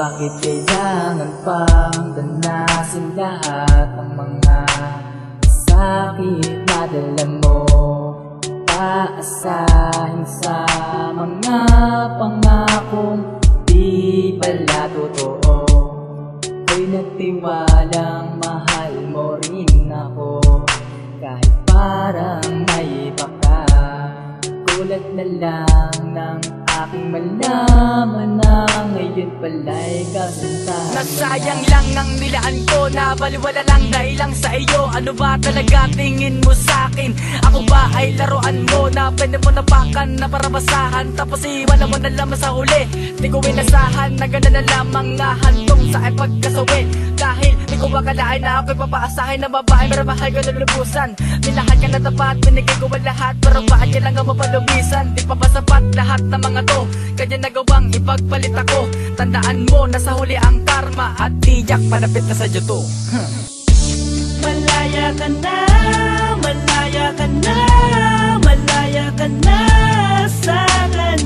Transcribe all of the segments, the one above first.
Bakit kailangan pang danasin lahat ng mga sakit na dala mo? Paasahin sa mga pangakong di pala totoo. Ako'y nagtiwalang mahal mo rin ako. Kahit parang may iba ka Gulat na lang ng aking malaman na ngayon pala'y kasintahan Nasayang lang ang nilaan ko na baliwala lang dahil lang sa iyo. Ano ba talaga tingin mo sa akin? Ako ba ay laruan mo na pwede mo napakan na para Tapos iwan mo na lamang sa huli. Di ko inasahan na na lamang nahantong sa aking pagkasawi ko akalain na ako'y papaasahin na babae Pero mahal ko na lubusan Minahal ka na tapat, binigay ko ang lahat Pero bakit ka lang ang mapalubisan? Di pa ba sapat lahat ng mga to? Kanya nagawang ipagpalit ako. Tandaan mo na sa huli ang karma At tiyak malapit na sa to. Malaya ka na, malaya ka na, malaya ka na sa kanya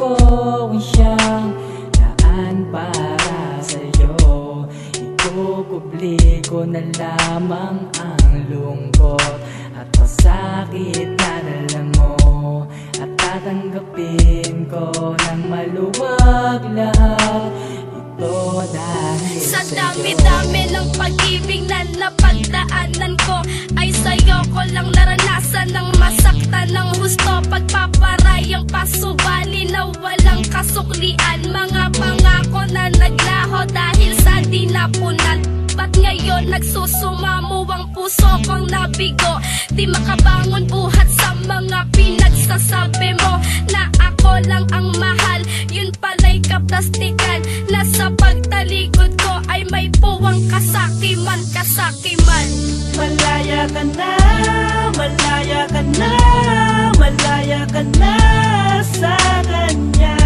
ang siyang daan para sa'yo? Ikukubli ko na lamang ang lungkot. At pasakit na dala mo At tatanggapin ko ng maluwag lahat. Ito dahil Sa dami-dami ng pag-ibig na napagdaanan ko Ay sa'yo ko lang naranasan ng masaktan ng nagsusumamo ang puso kong nabigo. Di makabangon buhat sa mga pinagsasabi mo Na ako lang ang mahal. Yun pala'y kaplastikan Nasa pagtalikod ko ay may puwang kasakiman Kasakiman Malaya ka na, malaya ka na, malaya ka na sa kanya.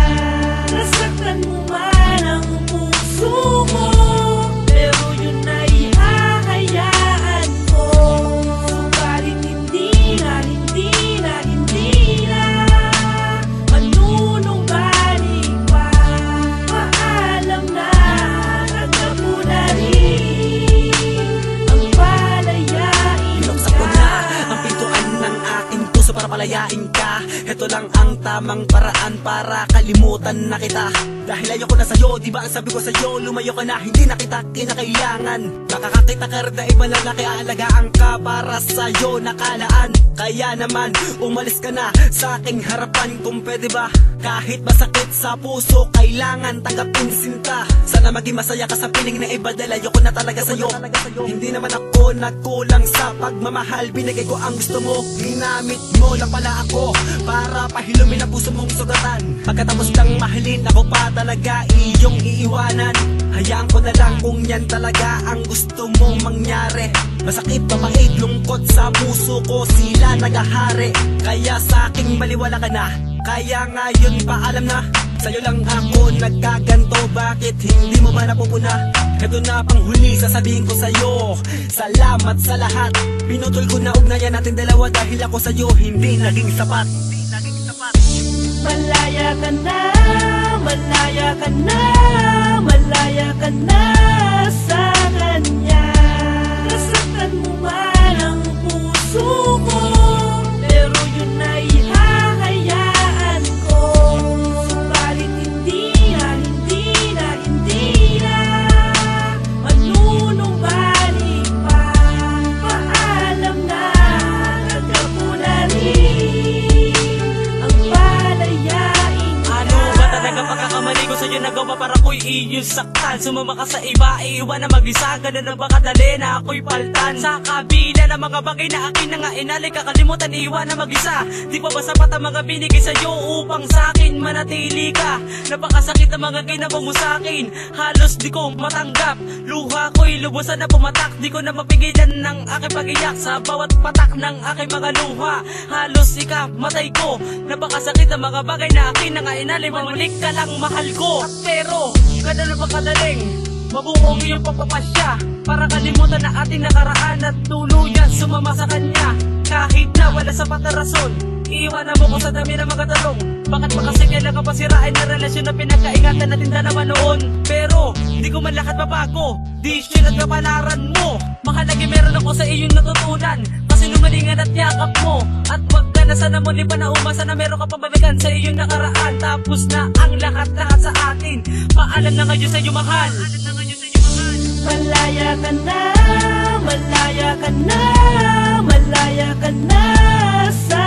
Nasaktan mo man ang puso palayain ka. Ito lang ang tamang paraan para kalimutan na kita. Dahil ayoko na sa'yo, di ba ang sabi ko sa'yo Lumayo ka na, hindi na kita kinakailangan. Makakakita ka rin na iba na nakialagaan ka Para sa'yo nakalaan. Kaya naman, umalis ka na sa aking harapan. Kung pwede ba, kahit masakit sa puso Kailangan tanggapin sinta. Sana maging masaya ka sa piling na iba Dahil ayoko na talaga sa'yo. Hindi naman ako nagkulang sa pagmamahal. Binigay ko ang gusto mo Ginamit mo lang pala ako Para pahilumin ang puso mong sugatan. Pagkatapos lang mahalin ako pa talaga iyong iiwanan. Hayaan ko na lang kung yan talaga ang gusto mong mangyari. Masakit, papait, lungkot sa puso ko sila nagahari. Kaya sa aking baliwala ka na Kaya ngayon paalam na. Sa'yo lang ako nagkaganto Bakit hindi mo ba napupuna? Ito na pang huli sasabihin ko sa'yo Salamat sa lahat. Pinutol ko na ugnayan natin dalawa Dahil ako sa'yo hindi naging sapat. Hindi naging Malaya ka na, malaya ka na, para ko'y iyong saktan Sumama ka sa iba, iiwan na mag-isa Ganun na ba kadali na ako'y paltan. Sa kabila ng mga bagay na akin na nga inali Kakalimutan, iiwan na mag-isa. Di pa ba sapat ang mga binigay sa'yo Upang sa'kin manatili ka? Napakasakit ang mga ginawa mo sa'kin Halos di ko matanggap. Luha ko'y lubusan na pumatak Di ko na mapigilan ng aking pag-iyak. Sa bawat patak ng aking mga luha Halos ika, matay ko. Napakasakit ang mga bagay na akin na nga inali Mamulik ka lang mahal ko. Pero, ganun ba kadaling Mabuo ang iyong pagpapasya Para kalimutan na ating nakaraan At tuluyan sumama sa kanya. Kahit na wala sapat na rason mo ko sa dami ng mga tanong. Bakit ba kasi kailangan pa sirain na relasyon na pinagkaingatan natin dalawa noon? Pero, di ko man lahat mabago. Disyon at kapalaran mo. Mahalaga meron ako sa iyong natutunan. Kasi lumalingan at yakap mo. At wag ka na sana muli pa na umasa na meron ka pabalikan sa iyong nakaraan. Tapos na ang lahat-lahat sa atin Paalam na ngayon sa iyong mahal. Malaya ka na, malaya ka na, malaya ka na sa